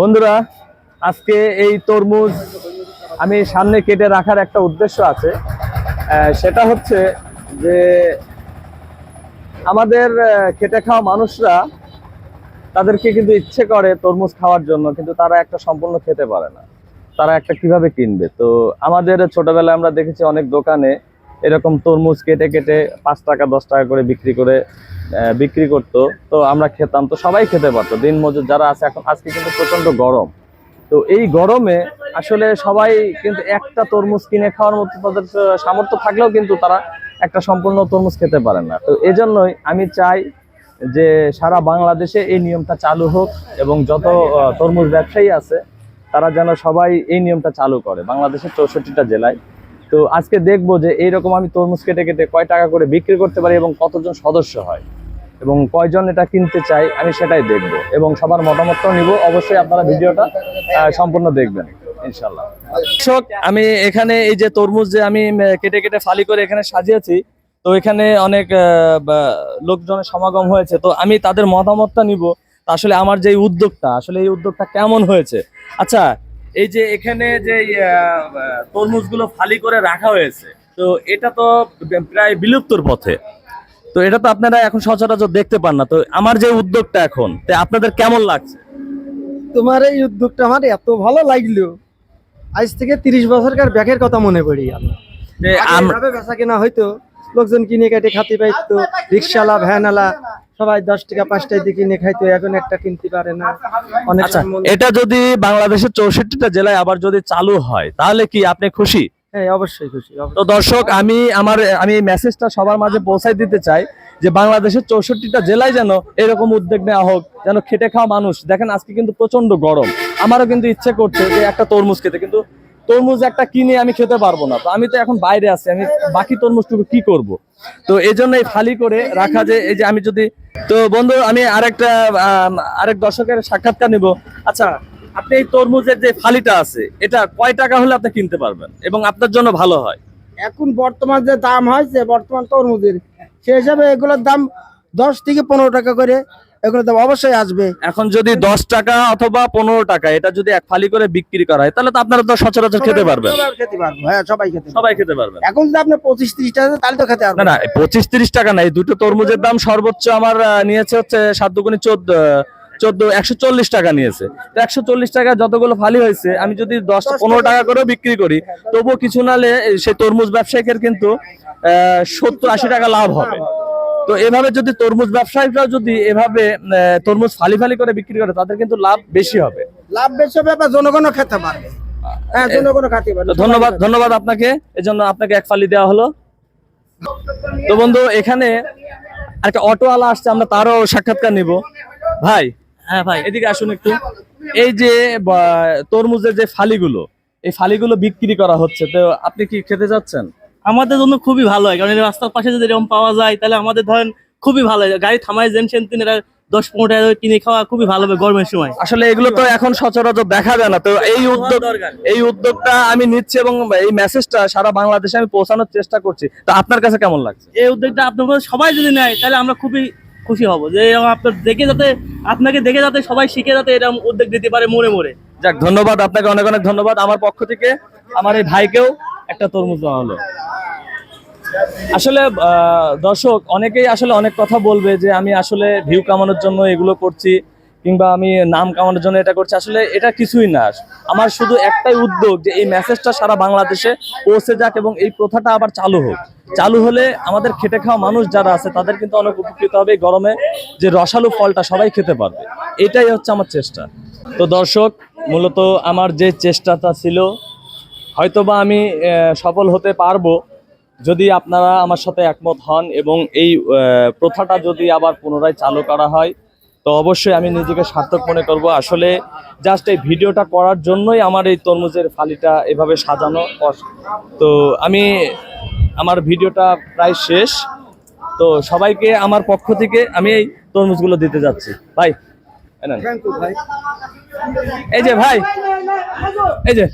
বন্ধুরা, আজকে এই তরমুজ আমি সামনে কেটে রাখার একটা উদ্দেশ্য আছে। সেটা হচ্ছে যে আমাদের খেটে খাওয়া মানুষরা তাদেরকে কিন্তু ইচ্ছে করে তরমুজ খাওয়ার জন্য, কিন্তু তারা একটা সম্পূর্ণ খেতে পারে না। তারা একটা কীভাবে কিনবে? তো আমাদের ছোটবেলায় আমরা দেখেছি অনেক দোকানে এরকম তরমুজ কেটে কেটে পাঁচ টাকা, দশ টাকা করে বিক্রি করে বিক্রি করতো। তো আমরা খেতাম, তো সবাই খেতে পারতো। দিন মজুর যারা আছে, এখন আজকে কিন্তু প্রচণ্ড গরম। তো এই গরমে আসলে সবাই কিন্তু একটা তরমুজ কিনে খাওয়ার মতো তাদের সামর্থ্য থাকলেও কিন্তু তারা একটা সম্পূর্ণ তরমুজ খেতে পারে না। তো এজন্যই আমি চাই যে সারা বাংলাদেশে এই নিয়মটা চালু হোক এবং যত তরমুজ ব্যবসায়ী আছে, তারা যেন সবাই এই নিয়মটা চালু করে। বাংলাদেশের চৌষট্টিটা জেলায় তো আজকে দেখব যে এইরকম আমি তরমুজ কেটে কেটে কয় টাকা করে বিক্রি করতে পারি এবং কতজন সদস্য হয় এবং কয়জন এটা কিনতে চাই আমি সেটাই দেখব এবং সবার মতামতটাও নিব। অবশ্যই আপনারা ভিডিওটা সম্পূর্ণ দেখবেন ইনশাল্লাহ আমি এখানে এই যে তরমুজ যে আমি কেটে কেটে ফালি করে এখানে সাজিয়েছি, তো এখানে অনেক লোকজনের সমাগম হয়েছে, তো আমি তাদের মতামতটা নিব। আসলে আমার যে উদ্যোগটা, আসলে এই উদ্যোগটা কেমন হয়েছে? আচ্ছা এই যে এখানে যে তরমুজগুলো ফালি করে রাখা হয়েছে তো এটা তো প্রায় বিলুপ্তর পথে। তো এটা তো আপনারা এখন সচরাচর দেখতে পান না। তো আমার যে উদ্যোগটা এখন তে আপনাদের কেমন লাগছে? তোমার এই উদ্যোগটা আমার এত ভালো লাগল। আজ থেকে তিরিশ বছরকার ব্যাগের কথা মনে যে আগে বেচা কেনা হয়তো লোকজন কিনে কেটে খাতে পাইতো রিক্সাওয়ালা ভ্যানওয়ালা সবাই দশ টাকা পাঁচ টাকা দিয়ে কিনে খাইতো এখন একটা কিনতে পারে না। আচ্ছা এটা যদি বাংলাদেশের চৌষট্টিটা জেলায় আবার যদি চালু হয় তাহলে কি আপনি খুশি? হ্যাঁ অবশ্যই খুশি তো দর্শক আমি আমার আমি মেসেজটা সবার মাঝে পৌঁছাই দিতে চাই যে বাংলাদেশের চৌষট্টিটা জেলায় যেন এরকম উদ্যোগ নেওয়া হোক যেন খেটে খাওয়া মানুষ। দেখেন আজকে কিন্তু প্রচণ্ড গরম। আমারও কিন্তু ইচ্ছে করছে যে একটা তরমুজ খেতে কিন্তু তরমুজ একটা কিনে আমি খেতে পারব না। তো আমি তো এখন বাইরে আছি আমি বাকি তরমুজটুকু কি করব? তো এই জন্য এই ফালি করে রাখা যে এই যে আমি যদি তো বন্ধু, আমি আরেকটা আরেক দর্শকের সাক্ষাৎকার নিব। আচ্ছা আপনি এই তরমুজের যে ফালিটা আছে, এটা কয় টাকা হলে আপনি কিনতে পারবেন? এবং আপনার জন্য ভালো হয়? এখন বর্তমান যে দাম হয় যে বর্তমান তরমুজের, সে হিসাবে এগুলোর দাম দশ থেকে পনেরো টাকা করে। এগুলোর দাম অবশ্যই আসবে। এখন যদি দশ টাকা অথবা পনেরো টাকা এটা যদি এক ফালি করে বিক্রি করা হয় তাহলে তো আপনারা তো সচরাচর খেতে পারবেন। সবাই খেতে পারব। হ্যাঁ সবাই খেতে পারবে। সবাই খেতে পারবেন। এখন যদি আপনি পঁচিশ ত্রিশ টাকা তাহলে তো খেতে না পারবেন। না পঁচিশ তিরিশ টাকা নাই দুটো তরমুজের দাম সর্বোচ্চ আমার নিয়েছে হচ্ছে সাত দুগুনি চোদ্দ চোদ্দ একশো চল্লিশ টাকা নিয়েছে। তো একশো চল্লিশ টাকা যতগুলো ফালি হয়েছে আমি যদি দশ পনেরো টাকা করেও বিক্রি করি তবুও কিছু নালে সেই তরমুজ ব্যবসায়ীদের কিন্তু সত্তর আশি টাকা লাভ হবে। তো এভাবে যদি তরমুজ ব্যবসায়ীরা যদি এভাবে তরমুজ ফালি ফালি করে বিক্রি করে তাদের কিন্তু লাভ বেশি হবে। লাভ বেশি হবে বা জনগণও খেতে পারবে। হ্যাঁ জনগণও খেতে পারবে। ধন্যবাদ ধন্যবাদ আপনাকে। এজন্য আপনাকে এক ফালি দেওয়া হলো। তো বন্ধু এখানে একটা অটোওয়ালা আসছে আমরা তারও সাক্ষাৎকার নিব। ভাই হ্যাঁ ভাই। এদিকে আসুন একটু। এই যে তরমুজের যে ফালিগুলো এই ফালিগুলো বিক্রি করা হচ্ছে তো আপনি কি খেতে যাচ্ছেন? আমাদের জন্য খুবই ভালো হয় কারণ এই রাস্তার পাশে যদি এরকম পাওয়া যায় তাহলে আমাদের ধরেন খুবই ভালো হয়। গাড়ি থামায় যেন সেন তিন এরা দশ পনেরো টাকা কিনে খাওয়া খুবই ভালো হবে গরমের সময়। আসলে এগুলো তো এখন সচরাচর দেখা যায় না। তো এই উদ্যোগ। এই উদ্যোগটা আমি নিচ্ছি এবং এই মেসেজটা সারা বাংলাদেশে আমি পৌঁছানোর চেষ্টা করছি। তো আপনার কাছে কেমন লাগছে? এই উদ্যোগটা আপনার সবাই যদি নেয় তাহলে আমরা খুবই খুশি হব। যে এরকম আপনার দেখে যাতে আপনাকে দেখে যাতে সবাই শিখে যাতে এরকম উদ্যোগ দিতে পারে মোড়ে মোড়ে যাক ধন্যবাদ। আপনাকে অনেক অনেক ধন্যবাদ। আমার পক্ষ থেকে আমার এই ভাইকেও একটা তরমুজ দেওয়া হলো। আসলে দর্শক, অনেকেই আসলে অনেক কথা বলবে যে আমি আসলে ভিউ কামানোর জন্য এগুলো করছি, কিংবা আমি নাম কামানোর জন্য এটা করছি। আসলে এটা কিছুই না। আমার শুধু একটাই উদ্যোগ যে এই মেসেজটা সারা বাংলাদেশে পৌঁছে যাক এবং এই প্রথাটা আবার চালু হোক। চালু হলে আমাদের খেটে খাওয়া মানুষ যারা আছে, তাদের কিন্তু অনেক উপকৃত হবে গরমে যে রসালো ফলটা সবাই খেতে পারবে। এটাই হচ্ছে আমার চেষ্টা। তো দর্শক, মূলত আমার যে চেষ্টাটা ছিল, হয়তোবা আমি সফল হতে পারব যদি আপনারা আমার সাথে একমত হন এবং এই প্রথাটা যদি আবার পুনরায় চালু করা হয় তো অবশ্যই আমি নিজেকে সার্থক মনে করব। আসলে জাস্ট এই ভিডিওটা করার জন্যই আমার এই তরমুজের ফালিটা এভাবে সাজানো। তো আমি আমার ভিডিওটা প্রায় শেষ। তো সবাইকে আমার পক্ষ থেকে আমি এই তরমুজগুলো দিতে যাচ্ছি। ভাই এই যে ভাই এই যে।